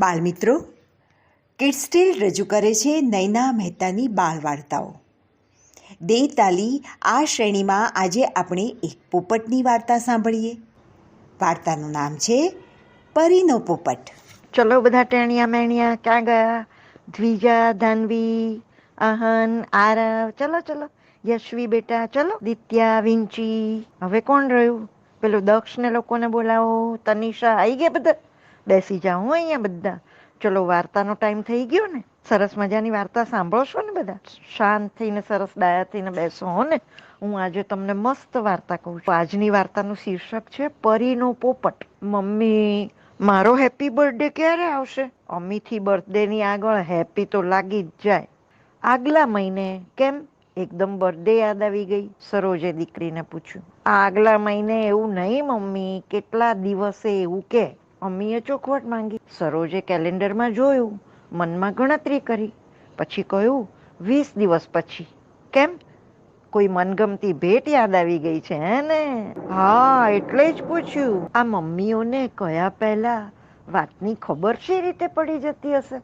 બાળમિત્રો કિડસ્ટીલ રજૂ કરે છે નૈના મહેતાની બાળ વાર્તાઓ દે તાલી આ શ્રેણીમાં આજે આપણે એક પોપટની વાર્તા સાંભળીએ. વાર્તાનું નામ છે પરીનો પોપટ. ચલો બધા ટેણિયા મેણિયા, ક્યાં ગયા? દ્વિજા, ધાનવી, અહન, આરવ. ચલો ચલો. યશવી બેટા, ચલો. દિત્યા, વિંચી. હવે કોણ રહ્યું? પેલું દક્ષને લોકોને બોલાવો. તનિષા આવી ગયા બધા? બેસી જાઓ અહીંયા બધા. ચલો, વાર્તાનો ટાઈમ થઈ ગયો ને. સરસ મજાની વાર્તા સાંભળો ને બધા? શાંત થઈને સરસ ડાયા થઈને બેસો હો ને. હું આજે તમને મસ્ત વાર્તા કહું છું. આજની વાર્તાનું શીર્ષક છે, પરીનો પોપટ. મમ્મી, મારો હેપી બર્થડે ક્યારે આવશે? અમીથી બર્થડેની આગળ હેપી તો લાગી જ જાય. આગલા મહિને કેમ? એકદમ બર્થડે યાદ આવી ગઈ. સરોજે દીકરીને પૂછ્યું. આગલા મહિને એવું નહીં મમ્મી, કેટલા દિવસે એવું કે? અમ્મીએ ચોખવટ માંગી. સરોજે કેલેન્ડરમાં જોયું, મનમાં ગણતરી કરી. પછી કહ્યું, વીસ દિવસ પછી. કેમ? કોઈ મનગમતી ભેટ યાદ આવી ગઈ છે, હે ને? હા, એટલે જ પૂછ્યું. આ મમ્મીઓને કયા પહેલા વાતની ખબર છે રીતે પડી જતી હશે?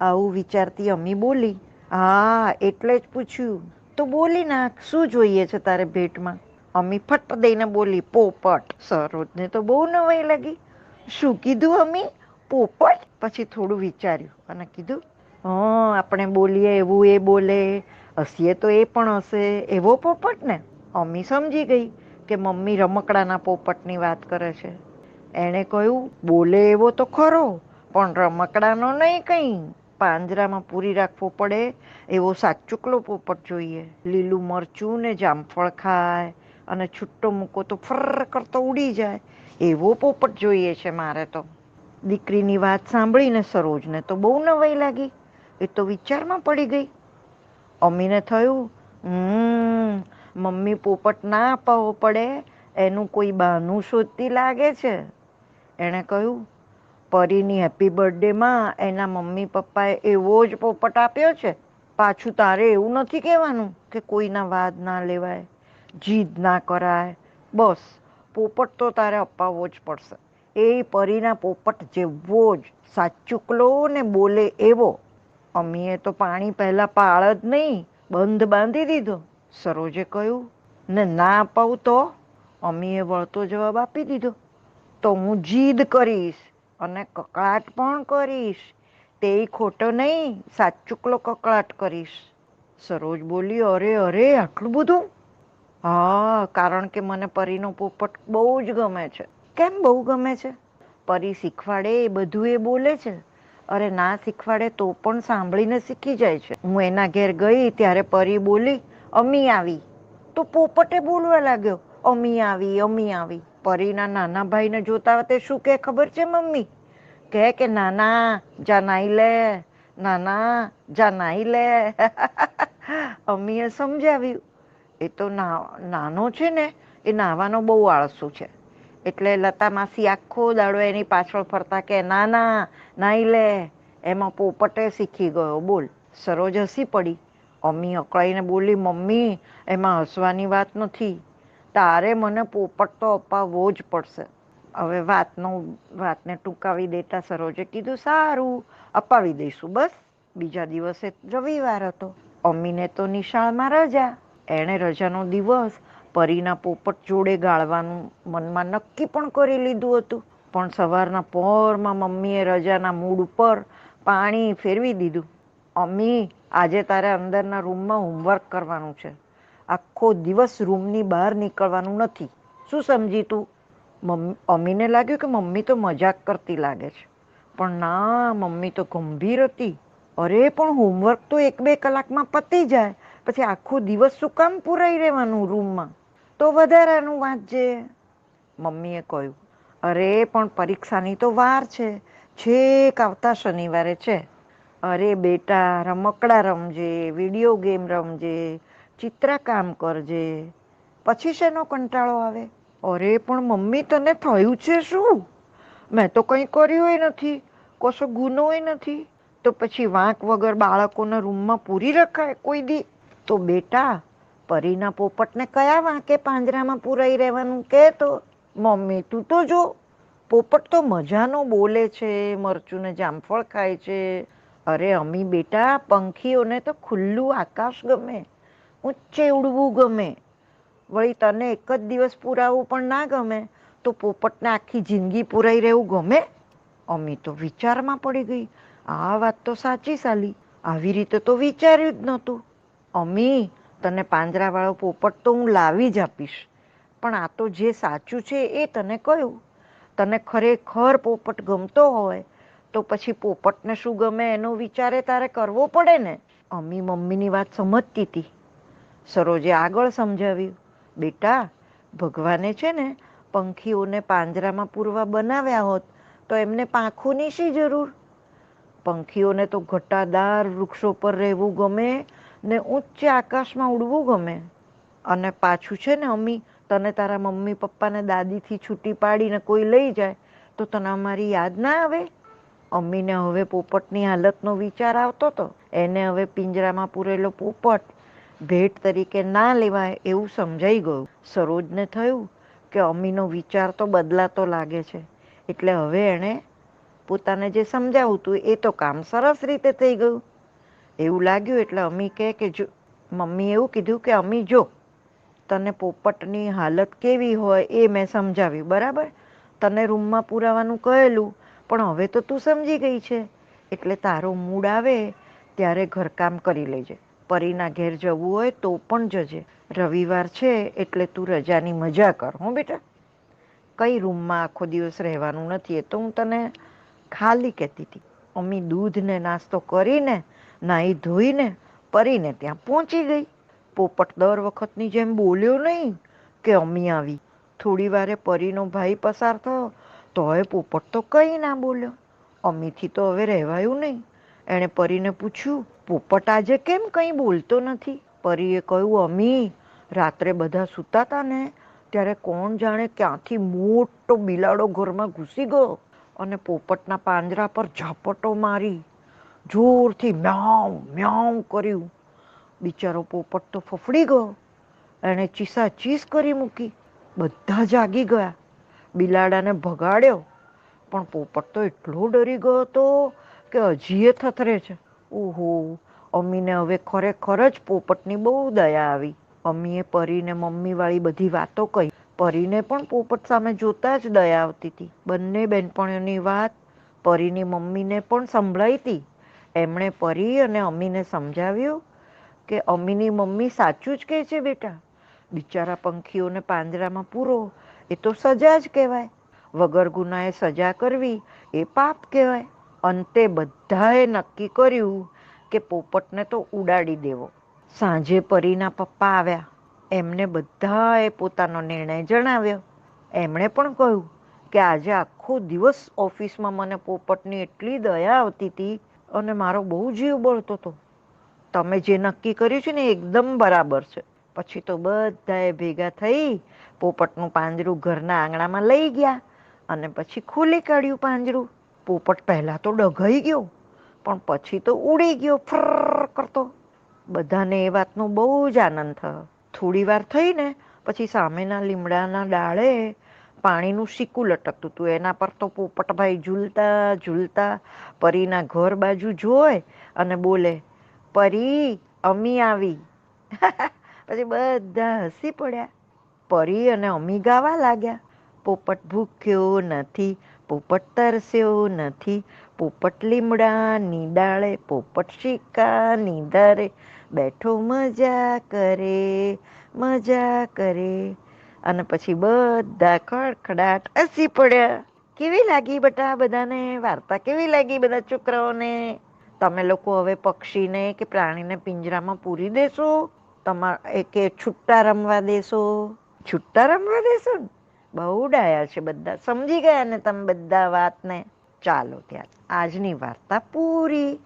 આવું વિચારતી અમ્મી બોલી, હા, એટલે જ પૂછ્યું. તો બોલી નાખ, શું જોઈએ છે તારે ભેટમાં? અમ્મી ફટ દઈને બોલી, પોપટ. સરોજને તો બહુ નવાઈ લાગી. શું કીધું અમી? પોપટ? પછી થોડું વિચાર્યું અને કીધું, હં, આપણે બોલીએ, એવું એ બોલે, હસીએ તો એ પણ હશે એવો પોપટ ને? અમ્મી સમજી ગઈ કે મમ્મી રમકડાના પોપટની વાત કરે છે. એણે કહ્યું, બોલે એવો તો ખરો, પણ રમકડાનો નહીં કંઈ. પાંજરામાં પૂરી રાખવો પડે, એવો સાચુકલો પોપટ જોઈએ. લીલું મરચું ને જામફળ ખાય અને છુટ્ટો મૂકો તો ફર કરતો ઉડી જાય. એવો પોપટ જોઈએ છે મારે તો. દીકરીની વાત સાંભળીને સરોજને તો બહુ નવાઈ લાગી. એ તો વિચારમાં પડી ગઈ. અમ્મીને થયું, હમ, મમ્મી પોપટ ના અપાવવો પડે, એનું કોઈ બહાનું શોધતી લાગે છે. એણે કહ્યું, પરીની હેપી બર્થડેમાં એના મમ્મી પપ્પાએ એવો જ પોપટ આપ્યો છે. પાછું તારે એવું નથી કહેવાનું કે કોઈના વાદ ના લેવાય, જીદ ના કરાય. બસ પોપટ તો તારે અપાવવો જ પડશે. એ પરીના પોપટ જેવો જ સાચુકલો ને બોલે એવો. અમીએ તો પાણી પહેલાં પાળ જ નહીં, બંધ બાંધી દીધો. સરોજે કહ્યું, ને ના અપાવું તો? અમ્મીએ વળતો જવાબ આપી દીધો, તો હું જીદ કરીશ અને કકળાટ પણ કરીશ. તે ખોટો નહીં, સાચુકલો કકળાટ કરીશ. સરોજ બોલી, અરે અરે, આટલું બધું હા, કારણ કે મને પરીનો પોપટ બહુ જ ગમે છે. કેમ બહુ ગમે છે? પરી શીખવાડે એ બધું એ બોલે છે. અરે ના શીખવાડે તો પણ સાંભળીને શીખી જાય છે. હું એના ઘેર ગઈ ત્યારે પરી બોલી, અમી આવી. તો પોપટે બોલવા લાગ્યો, અમી આવી અમી આવી. પરીના નાના ભાઈને જોતા તે શું કે ખબર છે, મમ્મી? કહે કે, નાના જા નાઈ લે, નાના જા નાઈ લે. અમ્મીએ સમજાવ્યું. એ તો નાનો છે ને, એ નાવાનો બહુ આળસુ છે. એટલે લતા માસી આખો દાડો એની પાછળ ફરતા કે, ના ના, નાઈ લે. એમાં પોપટે શીખી ગયો. બોલ, સરોજ હસી પડી. અમ્મી અકળાઈને બોલી, મમ્મી, એમાં હસવાની વાત નથી. તારે મને પોપટ તો અપાવવો જ પડશે. હવે વાતનો વાતને ટૂંકાવી દેતા સરોજે કીધું, સારું, અપાવી દઈશું, બસ. બીજા દિવસે રવિવાર હતો. અમ્મીને તો નિશાળમાં રજા. એણે રજાનો દિવસ પરીના પોપટ જોડે ગાળવાનું મનમાં નક્કી પણ કરી લીધું હતું. પણ સવારના પોરમાં મમ્મીએ રજાના મૂડ ઉપર પાણી ફેરવી દીધું. અમ્મી, આજે તારે અંદરના રૂમમાં હોમવર્ક કરવાનું છે. આખો દિવસ રૂમની બહાર નીકળવાનું નથી. શું સમજી તું? મમ્મી અમ્મીને લાગ્યું કે મમ્મી તો મજાક કરતી લાગે છે. પણ ના, મમ્મી તો ગંભીર હતી. અરે, પણ હોમવર્ક તો એક બે કલાકમાં પતી જાય. પછી આખો દિવસ શું કામ પુરાઈ રહેવાનું રૂમમાં? તો વધારાનું વાંચજે. મમ્મીએ કહ્યું, અરે, પણ પરીક્ષાની તો વાર છે. છેક આવતા શનિવારે છે. અરે, બેટા, રમકડા રમજે, વીડિયો ગેમ રમજે, ચિત્રકામ કરજે. પછી શેનો કંટાળો આવે? અરે, પણ મમ્મી, તને થયું છે શું? મેં તો કંઈ કર્યું નથી. કશો ગુનો નથી. તો પછી વાંક વગર બાળકોના રૂમમાં પૂરી રખાય કોઈ દી? તો બેટા, પરીના પોપટને કયા વાંકે પાંજરામાં પુરાઈ રહેવાનું કે તો મમ્મી, તું તો જો, પોપટ તો મજાનો બોલે છે મરચું ને જામફળ ખાય છે. અરે અમી બેટા, પંખીઓને તો ખુલ્લું આકાશ ગમે, ઊંચે ઉડવું ગમે. વળી તને એક જ દિવસ પુરાવું પણ ના ગમે, તો પોપટને આખી જિંદગી પુરાઈ રહેવું ગમે? અમી તો વિચારમાં પડી ગઈ. આ વાત તો સાચી સાલી. આવી રીતે તો વિચાર્યું જ નહોતું. અમી, તને પાંજરાવાળો પોપટ તો હું લાવી જ આપીશ. પણ આ તો જે સાચું છે એ તને કહ્યું તને ખરેખર પોપટ ગમતો હોય, તો પછી પોપટને શું ગમે એનો વિચારે તારે કરવો પડે ને? અમી મમ્મીની વાત સમજતી હતી સરોજે આગળ સમજાવ્યું, બેટા, ભગવાને છે ને પંખીઓને પાંજરામાં પૂરવા બનાવ્યા હોત, તો એમને પાંખોની શી જરૂર? પંખીઓને તો ઘટાદાર વૃક્ષો પર રહેવું ગમે ને ઊંચે આકાશમાં ઉડવું ગમે. અને પાછું છે ને, અમ્મી, તને તારા મમ્મી પપ્પાને દાદીથી છૂટી પાડીને કોઈ લઈ જાય, તો તને અમારી યાદ ના આવે? અમ્મીને હવે પોપટની હાલતનો વિચાર આવતો હતો એને હવે પિંજરામાં પૂરેલો પોપટ ભેટ તરીકે ના લેવાય એવું સમજાઈ ગયું. સરોજને થયું કે અમ્મીનો વિચાર તો બદલાતો લાગે છે, એટલે હવે એણે પોતાને જે સમજાવું હતું એ તો કામ સરસ રીતે થઈ ગયું. એવું લાગ્યું એટલે અમી કહે કે જો મમ્મી એવું કીધું કે અમી જો, તને પોપટની હાલત કેવી હોય એ મેં સમજાવ્યું, બરાબર? તને રૂમમાં પુરાવાનું કહેલું, પણ હવે તો તું સમજી ગઈ છે. એટલે તારો મૂડ આવે ત્યારે ઘરકામ કરી લેજે. પરીના ઘેર જવું હોય તો પણ જજે. રવિવાર છે એટલે તું રજાની મજા કર, હો બેટા. કઈ રૂમમાં આખો દિવસ રહેવાનું નથી એ તો હું તને ખાલી કહેતી હતી. મમ્મી દૂધને નાસ્તો કરીને નાહી ધોઈને પરીને ત્યાં પહોંચી ગઈ. પોપટ દર વખતની જેમ બોલ્યો નહીં કે અમી આવી. થોડી વારે પરીનો ભાઈ પસાર થયો, તોય પોપટ તો કંઈ ના બોલ્યો. અમીથી તો હવે રહેવાયું નહીં. એણે પરીને પૂછ્યું, પોપટ આજે કેમ કંઈ બોલતો નથી? પરીએ કહ્યું, અમી, રાત્રે બધા સૂતા હતા ને, ત્યારે કોણ જાણે ક્યાંથી મોટો બિલાડો ઘરમાં ઘૂસી ગયો. અને પોપટના પાંજરા પર ઝાપટો મારી જોરથી મ્યાઉ મ્યાઉ કર્યું. બિચારો પોપટ તો ફફડી ગયો. એણે ચીસા ચીસ કરી મૂકી. બધા જાગી ગયા. બિલાડાને ભગાડ્યો. પણ પોપટ તો એટલો ડરી ગયો હતો કે હજીએ થથરે છે. ઓહો અમ્મીને હવે ખરેખર જ પોપટની બહુ દયા આવી. અમીએ પરીને મમ્મીવાળી બધી વાતો કહી. પરીને પણ પોપટ સામે જોતા જ દયા આવતી હતી. બંને બહેનપણીઓની વાત પરીની મમ્મીને પણ સંભળાઈ હતી. એમણે પરી અને અમ્મીને સમજાવ્યું કે અમ્મીની મમ્મી સાચું જ કહે છે બેટા. બિચારા પંખીઓને પાંજરામાં પૂરો, એ તો સજા જ કહેવાય. વગર ગુનાએ સજા કરવી, એ પાપ કહેવાય. અંતે બધાએ નક્કી કર્યું કે પોપટને તો ઉડાડી દેવો. સાંજે પરીના પપ્પા આવ્યા. એમને બધાએ પોતાનો નિર્ણય જણાવ્યો. એમણે પણ કહ્યું કે આજે આખો દિવસ ઓફિસમાં મને પોપટની એટલી દયા આવતી હતી અને મારો બહુ જીવ બળતો હતો. તમે જે નક્કી કર્યું છે ને એકદમ બરાબર છે. પછી તો બધાએ ભેગા થઈ પોપટનું પાંજરું ઘરના આંગણામાં લઈ ગયા અને પછી ખુલી કાઢ્યું પાંજરું. પોપટ પહેલાં તો ડઘાઈ ગયો, પણ પછી તો ઉડી ગયો ફર કરતો. બધાને એ વાતનો બહુ જ આનંદ થયો. થોડી વાર થઈને પછી સામેના લીમડાના ડાળે પાણીનું સિક્કું લટકતું હતું. એના પર તો પોપટભાઈ ઝૂલતા ઝૂલતા પરીના ઘર બાજુ જોય અને બોલે, પરી, અમી આવી. પછી બધા હસી પડ્યા. પરી અને અમી ગાવા લાગ્યા. પોપટ ભૂખ્યો નથી, પોપટ તરસ્યો નથી, પોપટ લીમડા ડાળે પોપટ શિકાની ધારે બેઠો મજા કરે મજા કરે. અને પછી બધા ખડખડાટ હસી પડ્યા. કેવી લાગી બટા બધાને? વાર્તા કેવી લાગી બધા છોકરાઓને? તમે લોકો હવે પક્ષીને કે પ્રાણીને પિંજરામાં પૂરી દેશો? તમારે કે છૂટા રમવા દેશો? છુટ્ટા રમવા દેશો ને? બહુ ડાયા છે બધા. સમજી ગયા ને તમે બધા વાતને? ચાલો ત્યાં આજની વાર્તા પૂરી.